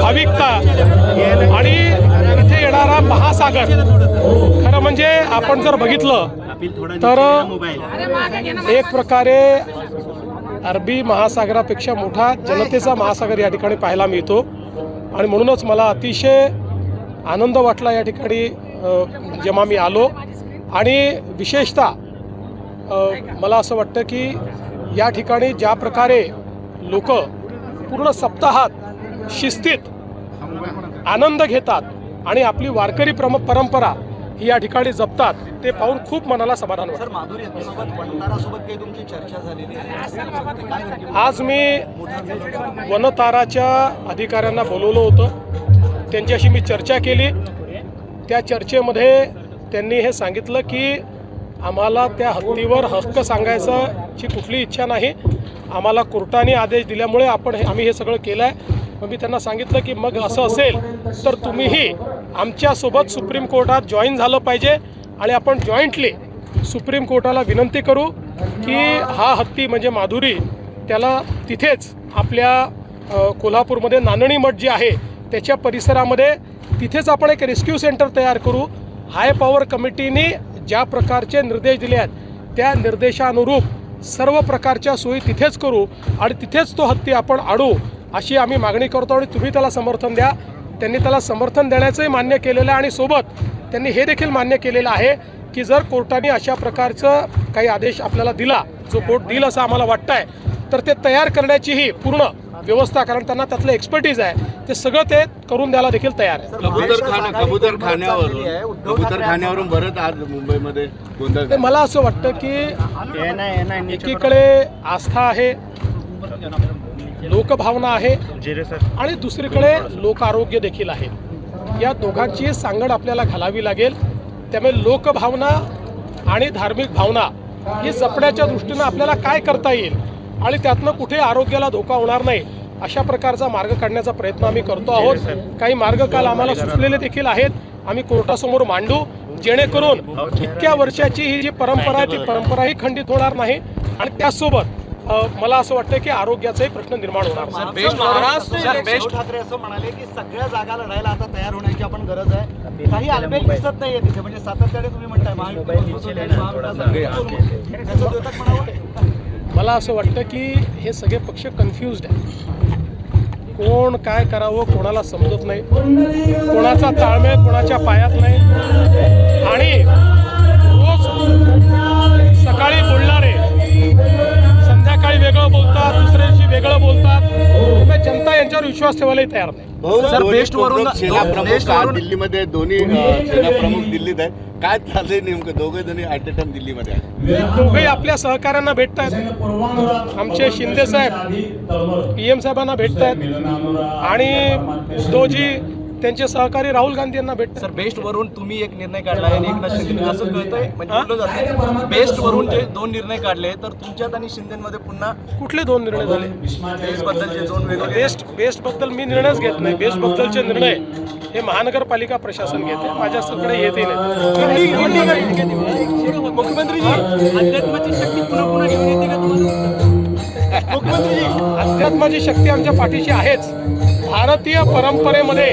भाविकता आणि इथे येणारा महासागर. खरं म्हणजे आपण जर बघितलं तर एक प्रकारे अरबी महासागरापेक्षा मोठा जनतेचा महासागर या ठिकाणी पाहायला मिळतो. आणि म्हणूनच मला अतिशय आनंद वाटला या ठिकाणी जेव्हा मी आलो. आणि विशेषतः मला असं वाटतं की या ठिकाणी ज्या प्रकारे लोक पूर्ण सप्ताहात शिस्तीत आनंद घेतात आणि आपली वारकरी प्रम परंपरा ही या ठिकाणी जपतात ते पाहून खूप मनाला समाधान वाटतं. आज मी वनताराच्या अधिकाऱ्यांना बोलवलं होतं. त्यांच्याशी मी चर्चा केली. त्या चर्चेमध्ये त्यांनी हे सांगितलं की आम्हाला त्या हत्तीवर हक्क सांगायची कुठली इच्छा नाही. आम्हाला कोर्टाने आदेश दिल्यामुळे आपण हे आम्ही हे सगळं केलं आहे मग मी त्यांना सांगितलं की मग असं असेल तर तुम्हीही आमच्यासोबत सुप्रीम कोर्टात जॉईन झालं पाहिजे आणि आपण जॉईंटली सुप्रीम कोर्टाला विनंती करू की हा हत्ती म्हणजे माधुरी त्याला तिथेच आपल्या कोल्हापूरमध्ये नांदणी मठ जे आहे त्याच्या परिसरामध्ये तिथेच आपण एक रेस्क्यू सेंटर तयार करू. हाय पॉवर कमिटीने ज्या प्रकारचे निर्देश दिले आहेत त्या निर्देशानुरूप सर्व प्रकारच्या सोयी तिथेच करू आणि तिथेच तो हत्ती आपण आणू. अशी आम्ही मागणी करतो आणि तुम्ही त्याला समर्थन द्या. त्यांनी त्याला समर्थन देण्याचंही मान्य केलेलं आहे आणि सोबत त्यांनी हे देखील मान्य केलेलं आहे की जर कोर्टाने अशा प्रकारचं काही आदेश आपल्याला दिला जो कोर्ट देईल असं आम्हाला वाटतं आहे तर ते तयार करण्याचीही पूर्ण व्यवस्था कारण त्यांना त्यातलं एक्सपर्टीज आहे. ते सगळं ते करून द्यायला देखील तयार आहे. मला असं वाटतं की एकीकडे आस्था आहे लोकभावना आहे. आणि दुसरीकडे लोक आरोग्य देखील आहे. या दोघांची सांगड आपल्याला घालावी लागेल. त्यामुळे लोकभावना आणि धार्मिक भावना ही जपण्याच्या दृष्टीनं आपल्याला काय करता येईल आणि त्यातनं कुठे आरोग्याला धोका होणार नाही अशा प्रकारचा मार्ग काढण्याचा प्रयत्न आम्ही करतो आहोत. काही मार्ग काल आम्हाला सुचलेले देखील आहेत. आम्ही कोर्टासमोर मांडू. जेणेकरून इतक्या वर्षाची ही जी परंपरा आहे ती परंपराही खंडित होणार नाही. आणि त्याचसोबत अ, मला असं वाटतं की आरोग्याचाही प्रश्न निर्माण होणार. उद्धव ठाकरे असं म्हणाले की सगळ्या जागा लढायला आता तयार होण्याची आपण गरज आहे. काही आलबेल दिसत नाहीये तिथे म्हणजे सातत्याने तुम्ही म्हणताय आहे, आहे. मला असं वाटतं की हे सगळे पक्ष कन्फ्युज्ड आहेत. कोण काय करावं कोणाला समजत नाही. कोणाचा ताळमेळ कोणाच्या पायात नाही. आणि रोज सकाळी बोलणारे त्यामुळे जनता यांच्यावर विश्वास ठेवायलाही तयार नाही. भाऊ, सर, दोन्ही बेस्ट वरून- प्रमुख आज वरून- दिल्लीमध्ये दोन्ही अं, दिल्लीत आहेत. काय चाललंय नेमकं? दोघे जणी ऍट अ टाइम दिल्लीमध्ये आहेत. दोघेही आपल्या सहकाऱ्यांना भेटत आहेत आमचे शिंदे साहेब पी एम साहेबांना भेटत आहेत आणि उद्धवजी त्यांचे सहकारी राहुल गांधी यांना भेटत सर बेस्ट वरून तुम्ही एक निर्णय काढला आहे आणि एकनाथ शिंदे असं कळतंय म्हणजे बेस्ट वरून जे दोन निर्णय काढले तर तुमच्यात आणि शिंदेमध्ये पुन्हा कुठले दोन निर्णय झाले? बेस्ट बद्दलचे दोन वेगळे बेस्ट बेस्टबद्दल मी निर्णयच घेत नाही. बेस्ट बद्दलचे निर्णय हे महानगरपालिका प्रशासन घेते. माझ्याकडे येते मुख्यमंत्रीजी. अध्यात्माची शक्ती पुन्हा पुन्हा घेऊन येते का तुम्हाला? मुख्यमंत्रीजी अध्यात्माची शक्ती आमच्या पाठीशी आहेच. भारतीय परंपरेमध्ये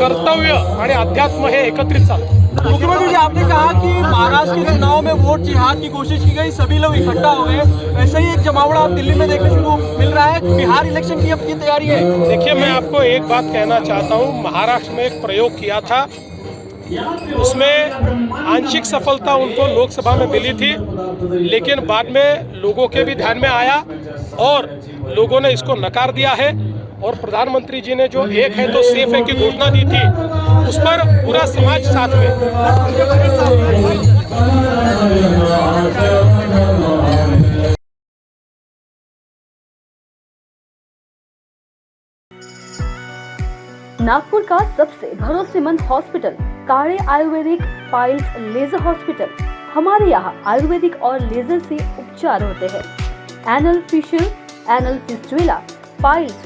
कर्तव्य आणि अध्यात्म हे एकत्रित चालतं. मुख्यमंत्री जी आपने कहा कि महाराष्ट्र के चुनाव में वोट जिहाद की कोशिश की गई सभी लोग इकट्ठा हो गए। वैसे ही एक जमावड़ा आप दिल्ली में देखने को मिल रहा है। बिहार इलेक्शन की अब की तैयारी है। देखिए मैं आपको एक बात कहना चाहता हूँ। महाराष्ट्र में एक प्रयोग किया था। उसमें आंशिक सफलता उनको लोकसभा में मिली थी लेकिन बाद में लोगों के भी ध्यान में आया और लोगों ने इसको नकार दिया है। और प्रधानमंत्री जी ने जो एक है तो सेफ़ है की घोषणा दी थी, उस पर पूरा समाज साथ में। नागपुर का सबसे भरोसेमंद hospital, Kale Ayurvedic piles laser hospital. हमारे यहाँ आयुर्वेदिक और लेजर से उपचार होते हैं। Anal fissure anal fistula piles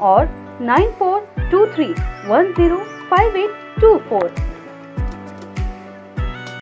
or 9423105824.